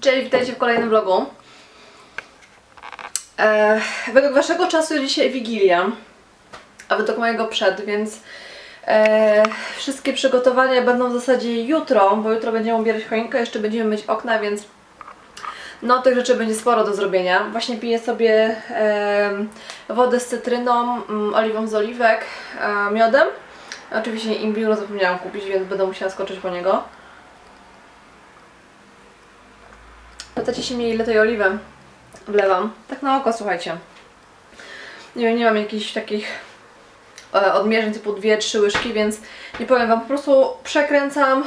Cześć, witajcie w kolejnym vlogu. E, według waszego czasu dzisiaj Wigilia, a według mojego przed, więc e, wszystkie przygotowania będą w zasadzie jutro, bo jutro będziemy ubierać choinkę, jeszcze będziemy myć okna, więc no tych rzeczy będzie sporo do zrobienia. Właśnie piję sobie e, wodę z cytryną, mm, oliwą z oliwek, e, miodem. Oczywiście imbiru zapomniałam kupić, więc będę musiała skoczyć po niego. Pytacie się mnie ile tej oliwy wlewam. Tak na oko, słuchajcie. Nie wiem, nie mam jakichś takich e, odmierzeń typu 2-3 łyżki, więc nie powiem Wam, po prostu przekręcam,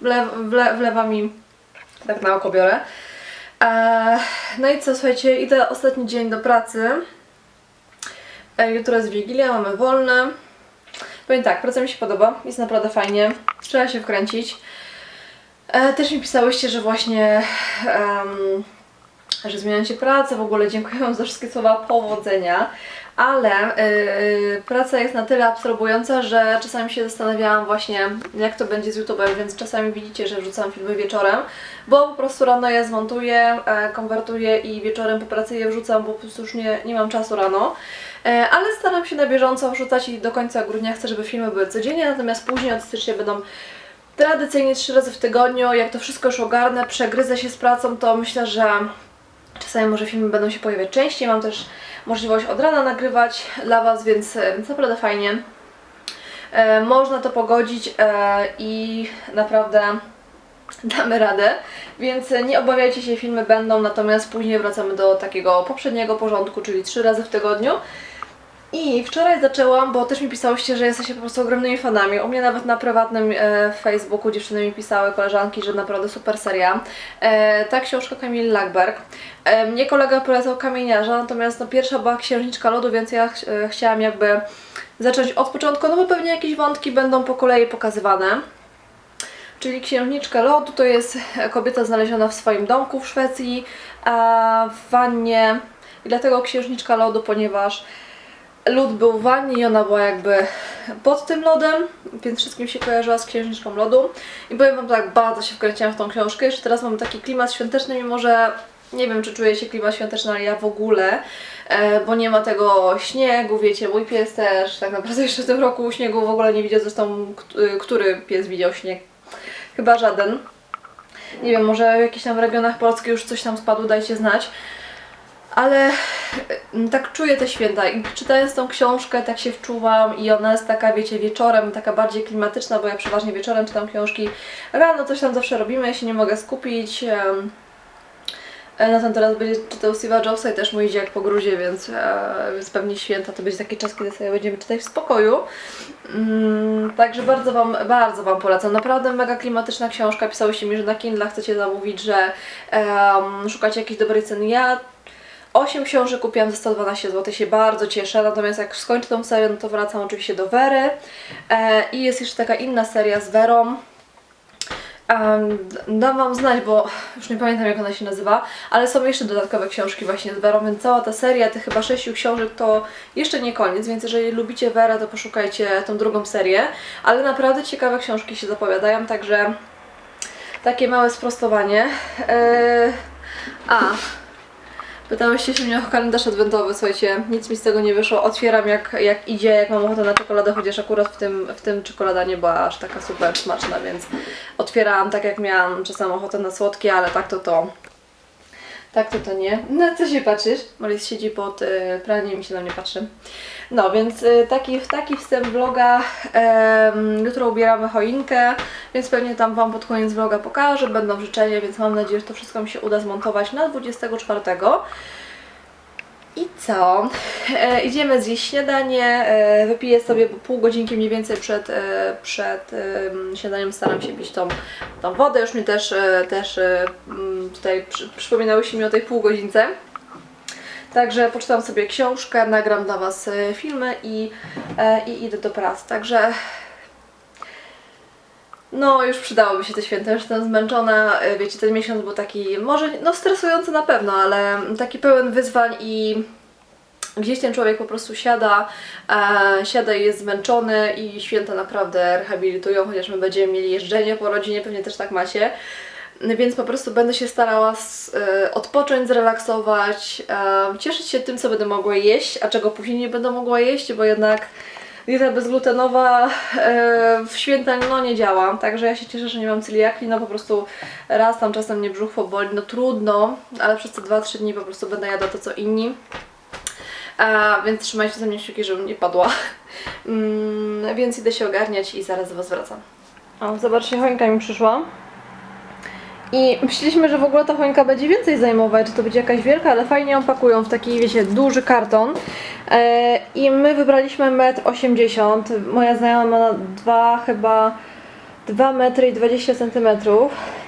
wle, wle, wlewam i tak na oko biorę. E, no i co, słuchajcie, idę ostatni dzień do pracy. E, jutro jest Wigilia, mamy wolne. Powiem tak, praca mi się podoba, jest naprawdę fajnie, trzeba się wkręcić. E, też mi pisałyście, że właśnie em, że zmieniacie pracę, w ogóle dziękuję Wam za wszystkie słowa powodzenia, ale yy, praca jest na tyle absorbująca, że czasami się zastanawiałam właśnie jak to będzie z YouTube'em, więc czasami widzicie, że wrzucam filmy wieczorem, bo po prostu rano je zmontuję, e, konwertuję i wieczorem po pracy je wrzucam, bo po prostu już nie, nie mam czasu rano. Ale staram się na bieżąco wrzucać i do końca grudnia chcę, żeby filmy były codziennie, natomiast później od stycznia będą tradycyjnie trzy razy w tygodniu. Jak to wszystko już ogarnę, przegryzę się z pracą, to myślę, że czasami może filmy będą się pojawiać częściej. Mam też możliwość od rana nagrywać dla Was, więc, e, naprawdę fajnie. E, można to pogodzić e, i naprawdę damy radę, więc nie obawiajcie się, filmy będą, natomiast później wracamy do takiego poprzedniego porządku, czyli trzy razy w tygodniu. I wczoraj zaczęłam, bo też mi pisałyście, że jesteście po prostu ogromnymi fanami. U mnie nawet na prywatnym e, Facebooku dziewczyny mi pisały, koleżanki, że naprawdę super seria. E, ta książka Kamil Lackberg. E, mnie kolega polecał Kamieniarza, natomiast no, pierwsza była Księżniczka Lodu, więc ja ch e, chciałam jakby zacząć od początku, no bo pewnie jakieś wątki będą po kolei pokazywane. Czyli księżniczka lodu to jest kobieta znaleziona w swoim domku w Szwecji, a w wannie. I dlatego księżniczka lodu, ponieważ lód był w wannie i ona była jakby pod tym lodem, więc wszystkim się kojarzyła z księżniczką lodu. I powiem Wam tak, bardzo się wkręciłam w tą książkę. Jeszcze teraz mam taki klimat świąteczny, mimo że nie wiem, czy czuje się klimat świąteczny, ale ja w ogóle, e, bo nie ma tego śniegu, wiecie, mój pies też, tak naprawdę jeszcze w tym roku śniegu w ogóle nie widział, zresztą y, który pies widział śnieg? Chyba żaden. Nie wiem, może w jakichś tam regionach Polski już coś tam spadło, dajcie znać. Ale y, tak czuję te święta i czytając tą książkę tak się wczuwam i ona jest taka, wiecie, wieczorem, taka bardziej klimatyczna, bo ja przeważnie wieczorem czytam książki. Rano coś tam zawsze robimy, ja się nie mogę skupić. e, Nathan teraz będzie czytał Steve'a Jobsa i też mu idzie jak po gruzie, więc, e, więc pewnie święta to będzie taki czas, kiedy sobie będziemy czytać w spokoju. Mm, także bardzo wam, bardzo Wam polecam. Naprawdę mega klimatyczna książka. Pisałyście mi, że na Kindle chcecie zamówić, że em, szukacie jakiejś dobrej ceny. Ja 8 książek kupiłam za 112 zł, się bardzo cieszę, natomiast jak skończę tą serię, no to wracam oczywiście do Wery. E, I jest jeszcze taka inna seria z Werą. Um, dam Wam znać, bo już nie pamiętam jak ona się nazywa, ale są jeszcze dodatkowe książki właśnie z Werą, więc cała ta seria tych chyba sześciu książek to jeszcze nie koniec, więc jeżeli lubicie Werę, to poszukajcie tą drugą serię, ale naprawdę ciekawe książki się zapowiadają, także takie małe sprostowanie. Eee, a, Pytałyście się mnie o kalendarz adwentowy, słuchajcie, nic mi z tego nie wyszło. Otwieram jak, jak idzie, jak mam ochotę na czekoladę, chociaż akurat w tym, w tym czekolada nie była aż taka super smaczna, więc otwierałam tak jak miałam czasem ochotę na słodkie, ale tak to to. Tak to to nie. Na co się patrzysz? Maris siedzi pod y, praniem i się na mnie patrzy. No, więc y, taki, taki wstęp vloga. Em, jutro ubieramy choinkę, więc pewnie tam Wam pod koniec vloga pokażę. Będą życzenia, więc mam nadzieję, że to wszystko mi się uda zmontować na 24. I co? E, idziemy zjeść śniadanie. E, wypiję sobie pół godzinki mniej więcej przed, e, przed em, śniadaniem. Staram się pić tą, tą wodę. Już mi też, e, też e, tutaj przy, przypominałyście mi o tej pół godzince. Także poczytam sobie książkę, nagram dla Was e, filmy i, e, i idę do pracy. Także no, już przydałoby się te święta, już jestem zmęczona. E, Wiecie, ten miesiąc był taki, może no stresujący na pewno, ale taki pełen wyzwań i gdzieś ten człowiek po prostu siada, e, siada i jest zmęczony i święta naprawdę rehabilitują, chociaż my będziemy mieli jeżdżenie po rodzinie, pewnie też tak macie. więc po prostu będę się starała s- e, odpocząć, zrelaksować, e, cieszyć się tym, co będę mogła jeść, a czego później nie będę mogła jeść, bo jednak dieta bezglutenowa e, w święta no nie działa, także ja się cieszę, że nie mam celiakii, no po prostu raz tam czasem mnie brzuch poboli, no trudno, ale przez te 2-3 dni po prostu będę jadła to co inni. A, więc trzymajcie ze mnie kciuki, żebym nie padła. Mm, więc idę się ogarniać i zaraz do Was wracam. O, zobaczcie, choinka mi przyszła. I myśleliśmy, że w ogóle ta choinka będzie więcej zajmować, że to będzie jakaś wielka, ale fajnie ją pakują w taki, wiecie, duży karton. E, I my wybraliśmy 1,80 m. Moja znajoma ma 2 chyba 2 metry i 20 cm.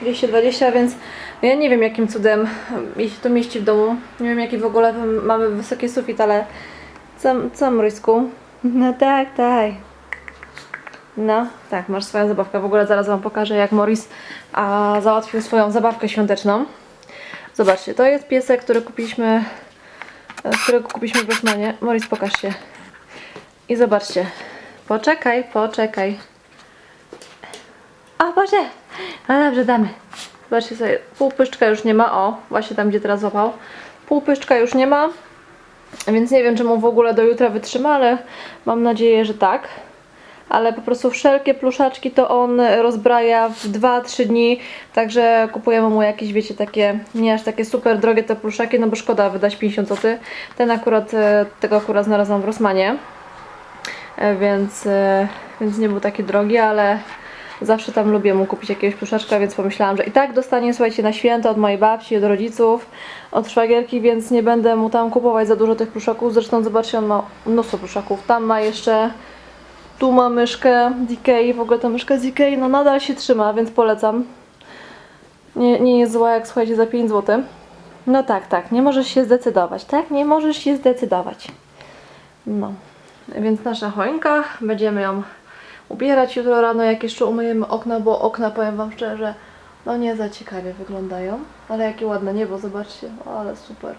220, więc ja nie wiem jakim cudem jej się to mieści w domu. Nie wiem jaki w ogóle mamy wysoki sufit, ale co, co Mrysku? No tak, tak. No, tak, masz swoją zabawkę. W ogóle zaraz Wam pokażę, jak Morris a, załatwił swoją zabawkę świąteczną. Zobaczcie, to jest piesek, który kupiliśmy, e, którego kupiliśmy w Rosmanie. Morris, pokaż się. I zobaczcie. Poczekaj, poczekaj. O Boże! No dobrze, damy. Zobaczcie sobie, półpyszczka już nie ma. O, właśnie tam, gdzie teraz złapał. Półpyszczka już nie ma. Więc nie wiem, czy mu w ogóle do jutra wytrzyma, ale mam nadzieję, że tak. Ale po prostu wszelkie pluszaczki to on rozbraja w 2-3 dni, także kupujemy mu jakieś, wiecie, takie, nie aż takie super drogie te pluszaki, no bo szkoda wydać 50 zł. Ten akurat, e, tego akurat znalazłam w Rosmanie, E, więc, e, więc nie był taki drogi, ale zawsze tam lubię mu kupić jakiegoś pluszaczka, więc pomyślałam, że i tak dostanie, słuchajcie, na święta od mojej babci, od rodziców, od szwagierki, więc nie będę mu tam kupować za dużo tych pluszaków. Zresztą zobaczcie, on ma mnóstwo pluszaków. Tam ma jeszcze, tu ma myszkę DK, w ogóle ta myszka z DK, no nadal się trzyma, więc polecam. Nie, nie jest zła, jak słuchajcie, za 5 zł. No tak, tak, nie możesz się zdecydować, tak? Nie możesz się zdecydować. No, więc nasza choinka, będziemy ją ubierać jutro rano, jak jeszcze umyjemy okna, bo okna, powiem Wam szczerze, no nie za ciekawie wyglądają. Ale jakie ładne niebo, zobaczcie, o, ale super.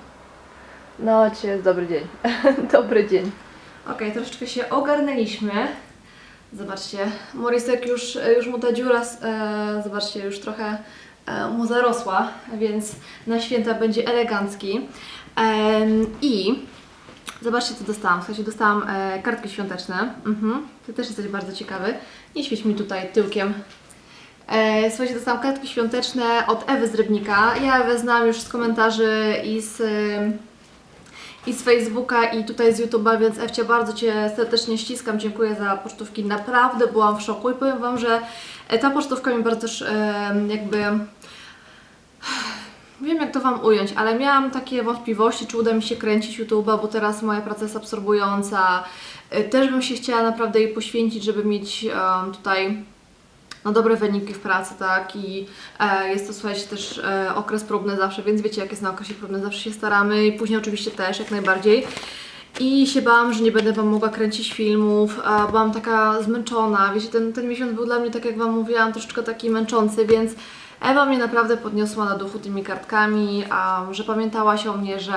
No, dzisiaj jest dobry dzień. dobry dzień. Okej, troszeczkę się ogarnęliśmy. Zobaczcie, Morisek już, już mu ta dziura, e, zobaczcie, już trochę e, mu zarosła, więc na święta będzie elegancki. Em, I Zobaczcie, co dostałam. Słuchajcie, dostałam e, kartki świąteczne. Mhm. Ty też jesteś bardzo ciekawy. Nie świeć mi tutaj tyłkiem. E, słuchajcie, dostałam kartki świąteczne od Ewy z Rybnika. Ja Ewę znam już z komentarzy i z, e, i z Facebooka i tutaj z YouTube'a, więc Ewcie bardzo Cię serdecznie ściskam. Dziękuję za pocztówki. Naprawdę byłam w szoku i powiem Wam, że e, ta pocztówka mi bardzo też e, jakby Wiem, jak to Wam ująć, ale miałam takie wątpliwości, czy uda mi się kręcić YouTube'a, bo teraz moja praca jest absorbująca. Y, Też bym się chciała naprawdę jej poświęcić, żeby mieć tutaj no, dobre wyniki w pracy, tak? I e, jest to, słuchajcie, też e, okres próbny zawsze, więc wiecie, jak jest na okresie próbnym, zawsze się staramy i później oczywiście też, jak najbardziej. I się bałam, że nie będę Wam mogła kręcić filmów, a byłam taka zmęczona. Wiecie, ten, ten miesiąc był dla mnie, tak jak Wam mówiłam, troszeczkę taki męczący, więc Ewa mnie naprawdę podniosła na duchu tymi kartkami, a że pamiętałaś o mnie, że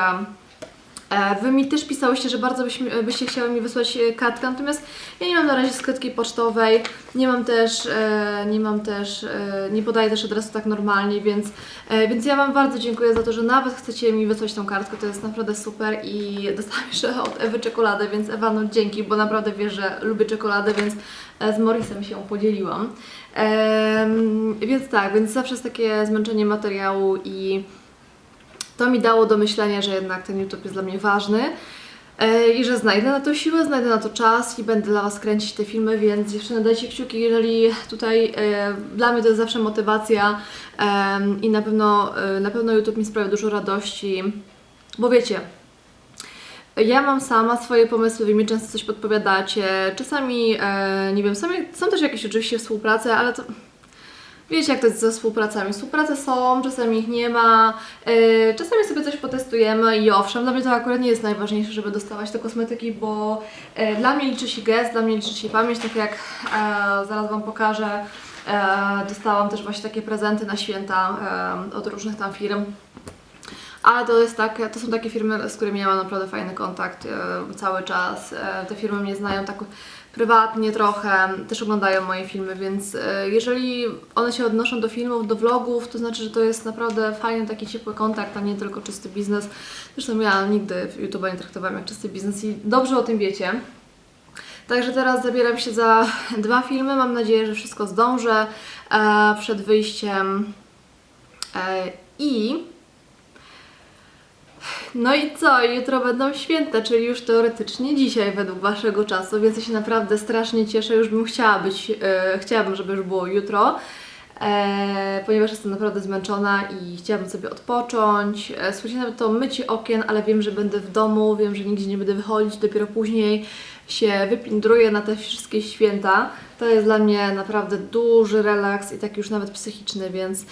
Wy mi też pisałyście, że bardzo byście chciały mi wysłać e, kartkę, natomiast ja nie mam na razie skrytki pocztowej, nie mam też, e, nie mam też, e, nie podaję też adresu tak normalnie, więc, więc ja Wam bardzo dziękuję za to, że nawet chcecie mi wysłać tą kartkę, to jest naprawdę super i dostałam jeszcze od Ewy czekoladę, więc Ewa, no dzięki, bo naprawdę wiesz, że lubię czekoladę, więc z Morrisem się podzieliłam. Więc tak, więc zawsze jest takie zmęczenie materiału i to mi dało do myślenia, że jednak ten YouTube jest dla mnie ważny e, i że znajdę na to siłę, znajdę na to czas i będę dla Was kręcić te filmy, więc dziewczyny dajcie kciuki, jeżeli tutaj e, dla mnie to jest zawsze motywacja i na pewno, e, na pewno YouTube mi sprawia dużo radości, bo wiecie, ja mam sama swoje pomysły, wy mi często coś podpowiadacie. Czasami, nie wiem, są, są też jakieś oczywiście współprace, ale to. Wiecie, jak to jest ze współpracami. Współprace są, czasami ich nie ma, e, czasami sobie coś potestujemy i owszem, dla mnie to akurat nie jest najważniejsze, żeby dostawać te kosmetyki, bo e, dla mnie liczy się gest, dla mnie liczy się pamięć, tak jak e, zaraz Wam pokażę. E, dostałam też właśnie takie prezenty na święta e, od różnych tam firm. Ale to jest tak, to są takie firmy, z którymi ja mam naprawdę fajny kontakt e, cały czas. E, te firmy mnie znają tak prywatnie trochę, też oglądają moje filmy, więc e, jeżeli one się odnoszą do filmów, do vlogów, to znaczy, że to jest naprawdę fajny taki ciepły kontakt, a nie tylko czysty biznes. Zresztą ja nigdy YouTube nie traktowałam jak czysty biznes i dobrze o tym wiecie. Także teraz zabieram się za dwa filmy. Mam nadzieję, że wszystko zdążę e, przed wyjściem. E, I. No i co? Jutro będą święta, czyli już teoretycznie dzisiaj według Waszego czasu, więc ja się naprawdę strasznie cieszę. Już bym chciała być, e, chciałabym, żeby już było jutro. E, ponieważ jestem naprawdę zmęczona i chciałabym sobie odpocząć. E, nawet to mycie okien, ale wiem, że będę w domu, wiem, że nigdzie nie będę wychodzić, dopiero później się wypindruję na te wszystkie święta. To jest dla mnie naprawdę duży relaks i tak już nawet psychiczny, więc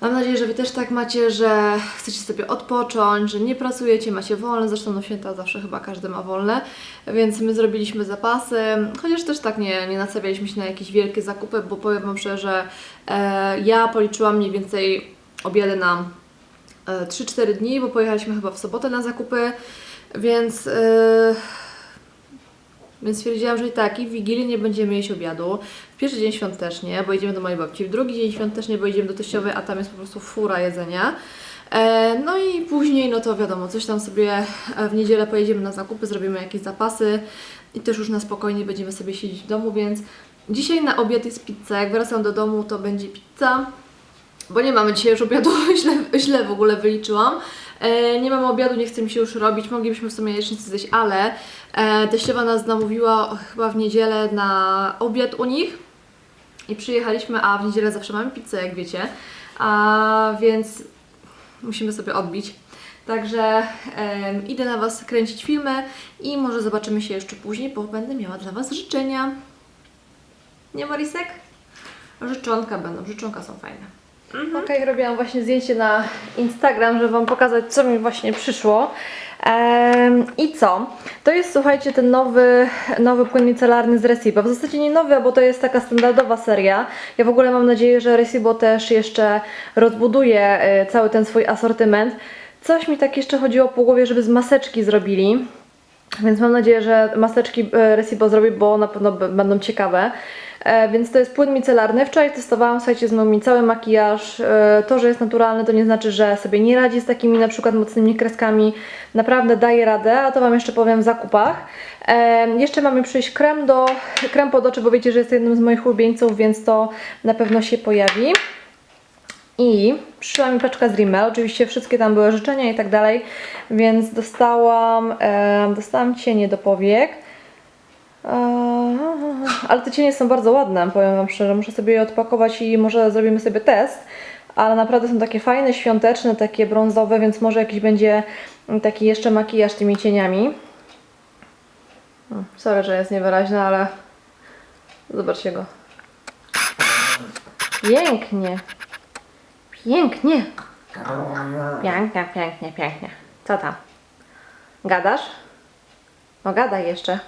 mam nadzieję, że Wy też tak macie, że chcecie sobie odpocząć, że nie pracujecie, macie wolne, zresztą no święta zawsze chyba każdy ma wolne, więc my zrobiliśmy zapasy, chociaż też tak nie, nie nastawialiśmy się na jakieś wielkie zakupy, bo powiem Wam szczerze, e, ja policzyłam mniej więcej obiady na e, 3-4 dni, bo pojechaliśmy chyba w sobotę na zakupy, więc... E, więc stwierdziłam, że i tak, i w Wigilię nie będziemy jeść obiadu. W pierwszy dzień świąt też nie, bo idziemy do mojej babci. W drugi dzień świąt też nie, bo idziemy do teściowej, a tam jest po prostu fura jedzenia. E, no i później, no to wiadomo, coś tam sobie e, w niedzielę pojedziemy na zakupy, zrobimy jakieś zapasy i też już na spokojnie będziemy sobie siedzieć w domu, więc dzisiaj na obiad jest pizza. Jak wracam do domu, to będzie pizza bo nie mamy dzisiaj już obiadu, źle, źle w ogóle wyliczyłam. E, nie mamy obiadu, nie chce mi się już robić, moglibyśmy w sumie jajecznicy zjeść, ale e, teściowa nas namówiła chyba w niedzielę na obiad u nich i przyjechaliśmy, a w niedzielę zawsze mamy pizzę, jak wiecie, a więc musimy sobie odbić. Także idę na Was kręcić filmy i może zobaczymy się jeszcze później, bo będę miała dla Was życzenia. Nie, Marisek? Życzonka będą, życzonka są fajne. Okej, robiłam właśnie zdjęcie na Instagram, żeby Wam pokazać, co mi właśnie przyszło. Em, I co? To jest, słuchajcie, ten nowy, nowy płyn micelarny z Recibo. W zasadzie nie nowy, bo to jest taka standardowa seria. Ja w ogóle mam nadzieję, że Recibo też jeszcze rozbuduje e, cały ten swój asortyment. Coś mi tak jeszcze chodziło po głowie, żeby z maseczki zrobili. Więc mam nadzieję, że maseczki e, Recibo zrobi, bo na pewno będą ciekawe. E, więc to jest płyn micelarny. Wczoraj testowałam, słuchajcie, zmył mi cały makijaż. E, to, że jest naturalny, to nie znaczy, że sobie nie radzi z takimi na przykład mocnymi kreskami. Naprawdę daje radę, a to Wam jeszcze powiem w zakupach. E, jeszcze mamy przyjść krem do krem pod oczy, bo wiecie, że jest jednym z moich ulubieńców, więc to na pewno się pojawi. I przyszła mi paczka z Rimmel, oczywiście wszystkie tam były życzenia i tak dalej, więc dostałam, dostałam cienie do powiek. E, ale te cienie są bardzo ładne, powiem Wam szczerze, muszę sobie je odpakować i może zrobimy sobie test. Ale naprawdę są takie fajne, świąteczne, takie brązowe, więc może jakiś będzie taki jeszcze makijaż tymi cieniami. Mm, Sorry, że jest niewyraźne, ale zobaczcie go. Pięknie. Pięknie. Pięknie, pięknie, pięknie. Co tam? Gadasz? No gadaj jeszcze.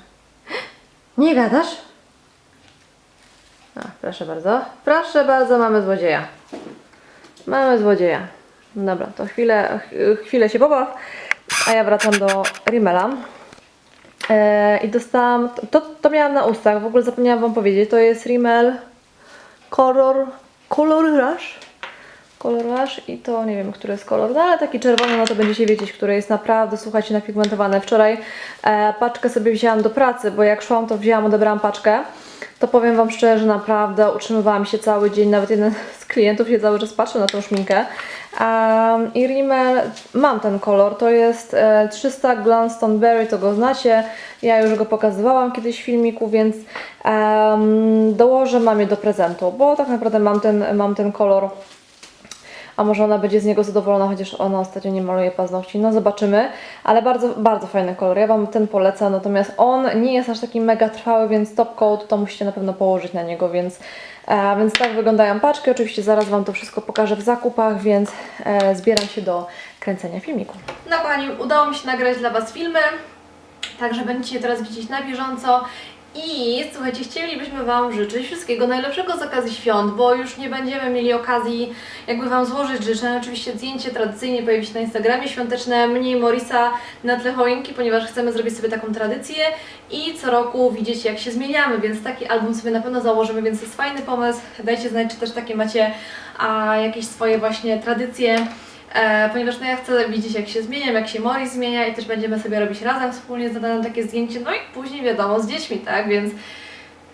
Nie gadasz? A, proszę bardzo. Proszę bardzo, mamy złodzieja. Mamy złodzieja. Dobra, to chwilę, ch- chwilę się pobaw, a ja wracam do Rimmela. E, I dostałam, to, to miałam na ustach, w ogóle zapomniałam Wam powiedzieć, to jest Rimmel Color, Color Rush. Kolor Rush i to nie wiem, który jest kolor, no ale taki czerwony, no to będziecie wiedzieć, który jest naprawdę, słuchajcie, napigmentowany. Wczoraj e, paczkę sobie wzięłam do pracy, bo jak szłam, to wzięłam, odebrałam paczkę. To powiem Wam szczerze, że naprawdę utrzymywałam się cały dzień, nawet jeden z klientów się cały czas patrzył na tą szminkę. Um, I Rimmel, mam ten kolor, to jest e, 300 Glanstone Berry, to go znacie. Ja już go pokazywałam kiedyś w filmiku, więc em, dołożę mamie do prezentu, bo tak naprawdę mam ten, mam ten kolor a może ona będzie z niego zadowolona, chociaż ona ostatnio nie maluje paznokci. No zobaczymy, ale bardzo, bardzo fajny kolor. Ja Wam ten polecam, natomiast on nie jest aż taki mega trwały, więc top coat to musicie na pewno położyć na niego, więc, e, więc tak wyglądają paczki. Oczywiście zaraz Wam to wszystko pokażę w zakupach, więc e, zbieram się do kręcenia filmiku. No kochani, udało mi się nagrać dla Was filmy, także będziecie teraz widzieć na bieżąco. I słuchajcie, chcielibyśmy Wam życzyć wszystkiego najlepszego z okazji świąt, bo już nie będziemy mieli okazji jakby Wam złożyć życzeń. Oczywiście zdjęcie tradycyjnie pojawi się na Instagramie świąteczne mnie i Morisa na tle choinki, ponieważ chcemy zrobić sobie taką tradycję i co roku widzieć jak się zmieniamy, więc taki album sobie na pewno założymy, więc to jest fajny pomysł. Dajcie znać, czy też takie macie a, jakieś swoje właśnie tradycje. E, ponieważ no ja chcę widzieć jak się zmieniam, jak się Mori zmienia i też będziemy sobie robić razem wspólnie z takie zdjęcie, no i później wiadomo z dziećmi, tak, więc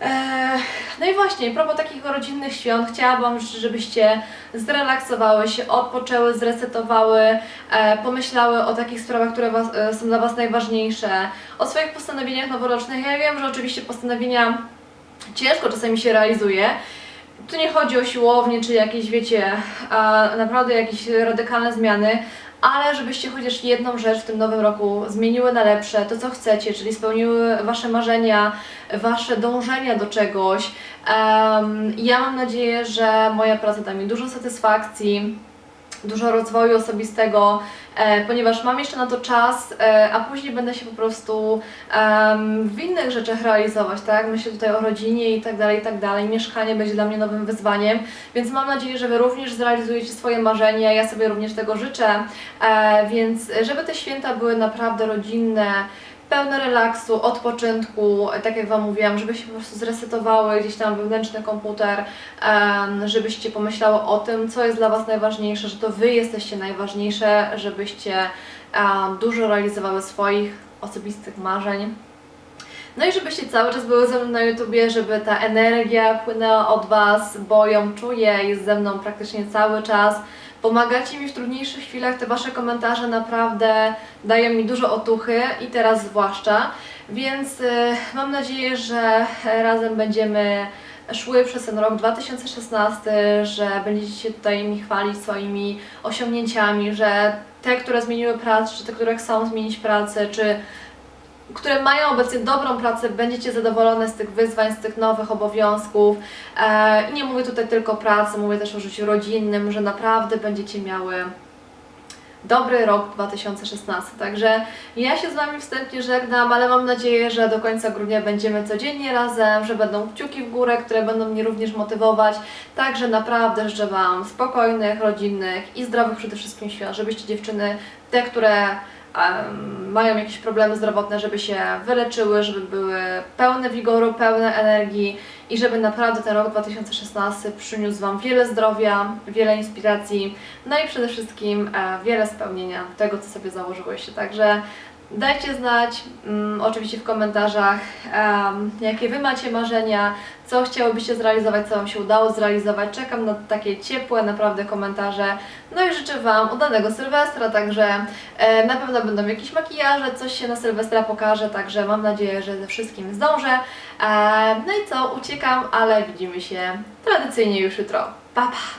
e, no i właśnie, propos takich rodzinnych świąt, chciałabym, żebyście zrelaksowały się, odpoczęły, zresetowały, e, pomyślały o takich sprawach, które was, e, są dla Was najważniejsze, o swoich postanowieniach noworocznych. Ja wiem, że oczywiście postanowienia ciężko czasami się realizuje, tu nie chodzi o siłownię, czy jakieś, wiecie, naprawdę jakieś radykalne zmiany, ale żebyście chociaż jedną rzecz w tym nowym roku zmieniły na lepsze, to co chcecie, czyli spełniły Wasze marzenia, Wasze dążenia do czegoś. Ja mam nadzieję, że moja praca da mi dużo satysfakcji, dużo rozwoju osobistego, e, ponieważ mam jeszcze na to czas, e, a później będę się po prostu w innych rzeczach realizować, tak? Myślę tutaj o rodzinie i tak dalej, i tak dalej. Mieszkanie będzie dla mnie nowym wyzwaniem, więc mam nadzieję, że Wy również zrealizujecie swoje marzenia, ja sobie również tego życzę, e, więc żeby te święta były naprawdę rodzinne, pełne relaksu, odpoczynku, tak jak Wam mówiłam, żeby się po prostu zresetowały gdzieś tam wewnętrzny komputer, żebyście pomyślały o tym, co jest dla Was najważniejsze, że to Wy jesteście najważniejsze, żebyście dużo realizowały swoich osobistych marzeń. No i żebyście cały czas były ze mną na YouTubie, żeby ta energia płynęła od Was, bo ją czuję, jest ze mną praktycznie cały czas. Pomagacie mi w trudniejszych chwilach, te Wasze komentarze naprawdę dają mi dużo otuchy i teraz zwłaszcza, więc y, mam nadzieję, że razem będziemy szły przez ten rok 2016, że będziecie się tutaj mi chwalić swoimi osiągnięciami, że te, które zmieniły pracę, czy te, które chcą zmienić pracę, czy które mają obecnie dobrą pracę, będziecie zadowolone z tych wyzwań, z tych nowych obowiązków. E, I nie mówię tutaj tylko o pracy, mówię też o życiu rodzinnym, że naprawdę będziecie miały dobry rok 2016. Także ja się z Wami wstępnie żegnam, ale mam nadzieję, że do końca grudnia będziemy codziennie razem, że będą kciuki w górę, które będą mnie również motywować. Także naprawdę życzę Wam spokojnych, rodzinnych i zdrowych przede wszystkim świąt, żebyście dziewczyny, te, które mają jakieś problemy zdrowotne, żeby się wyleczyły, żeby były pełne wigoru, pełne energii i żeby naprawdę ten rok 2016 przyniósł Wam wiele zdrowia, wiele inspiracji, no i przede wszystkim e, wiele spełnienia tego, co sobie założyłyście. Także dajcie znać, mm, oczywiście w komentarzach, em, jakie Wy macie marzenia, co chciałybyście zrealizować, co Wam się udało zrealizować. Czekam na takie ciepłe naprawdę komentarze. No i życzę Wam udanego Sylwestra, także e, na pewno będą jakieś makijaże, coś się na Sylwestra pokaże, także mam nadzieję, że ze wszystkim zdążę. E, no i co, uciekam, ale widzimy się tradycyjnie już jutro. Pa, pa!